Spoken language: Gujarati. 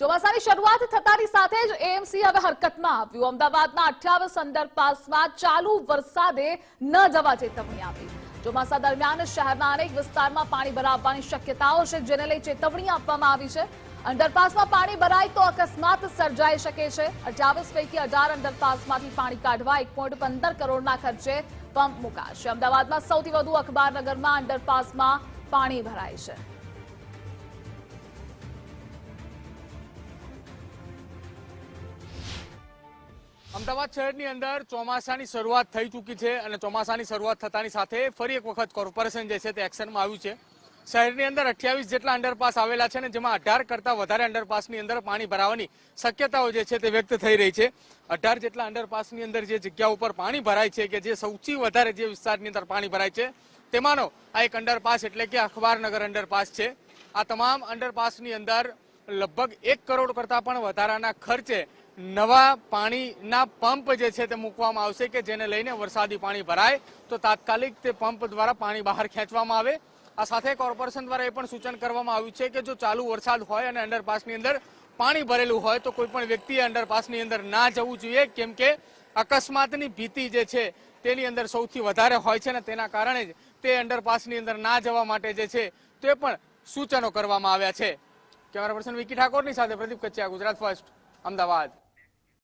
ચોમાસાની શરૂઆત થતાની સાથે જ એએમસી હવે હરકતમાં આવ્યું. અમદાવાદના અઠ્યાવીસ અંડરપાસમાં ચાલુ વરસાદે ન જવા ચેતવણી આપી. ચોમાસા દરમિયાન શહેરના અનેક વિસ્તારમાં પાણી ભરાવવાની શક્યતાઓ છે, જેને લઈ ચેતવણી આપવામાં આવી છે. અંડરપાસમાં પાણી ભરાય તો અકસ્માત સર્જાઈ શકે છે. અઠ્યાવીસ પૈકી અઢાર અંડરપાસમાંથી પાણી કાઢવા એક પોઈન્ટ પંદર કરોડના ખર્ચે પંપ મુકાશે. અમદાવાદમાં સૌથી વધુ અખબારનગરમાં અંડરપાસમાં પાણી ભરાય છે. અમદાવાદ શહેરની અંદર ચોમાસાની શરૂઆત થઈ ચૂકી છે અને ચોમાસાની શરૂઆત થતાની સાથે ફરી એક વખત કોર્પોરેશન જે છે તે એક્શનમાં આવ્યું છે. શહેરની અંદર અઠ્યાવીસ જેટલા અંડરપાસ આવેલા છે અને જેમાં અઢાર કરતાં વધારે અંડરપાસની અંદર પાણી ભરાવાની શક્યતાઓ જે છે તે વ્યક્ત થઈ રહી છે. અઢાર જેટલા અંડરપાસની અંદર જે જગ્યા ઉપર પાણી ભરાય છે કે જે સૌથી વધારે જે વિસ્તારની અંદર પાણી ભરાય છે તેમાંનો આ એક અંડરપાસ એટલે કે અખબારનગર અંડરપાસ છે. આ તમામ અંડરપાસની અંદર લગભગ એક કરોડ કરતાં પણ વધારાના ખર્ચે નવા પાણીના પંપ જે છે તે મૂકવામાં આવશે કે જેને લઈને વરસાદી પાણી ભરાય. તો તાત્કાલિક તે પંપ દ્વારા પાણી બહાર ખેંચવામાં આવે. આ સાથે કોર્પોરેશન દ્વારા એ પણ સૂચન કરવામાં આવ્યું છે કે જો ચાલુ વરસાદ હોય અને અંડરપાસની અંદર પાણી ભરેલું હોય તો કોઈ પણ વ્યક્તિએ અંડરપાસની અંદર ના જવું જોઈએ, કેમ કે અકસ્માતની ભીતિ જે છે તેની અંદર સૌથી વધારે હોય છે અને તેના કારણે જ તે અંડરપાસની અંદર ના જવા માટે જે છે તે પણ સૂચનો કરવામાં આવ્યા છે. કેમેરા પર્સન વિકી ઠાકોરની સાથે પ્રદીપ કચ્યા ગુજરાત ફર્સ્ટ, અમદાવાદ.